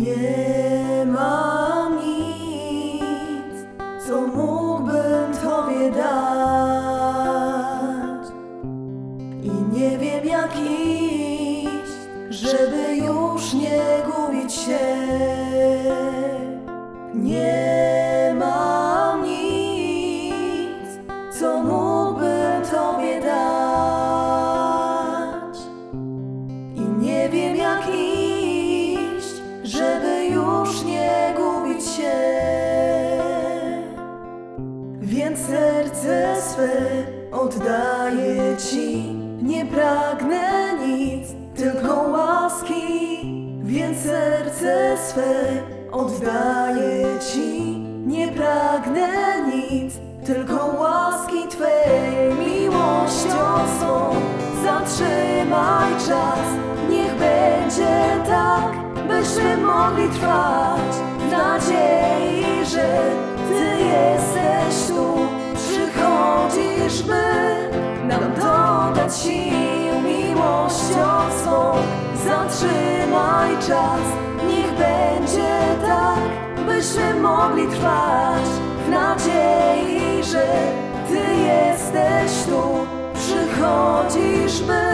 Nie mam nic, co mógłbym Tobie dać. I nie wiem jak iść, żeby już nie gubić się. Nie mam nic, co mógłbym serce swe oddaję Ci. Nie pragnę nic, tylko łaski. Więc serce swe oddaję Ci. Nie pragnę nic, tylko łaski Twej miłością swą. Zatrzymaj czas, niech będzie tak, byśmy mogli trwać by nam dodać sił miłością swą. Zatrzymaj czas, niech będzie tak, byśmy mogli trwać w nadziei, że Ty jesteś tu, przychodzisz, by.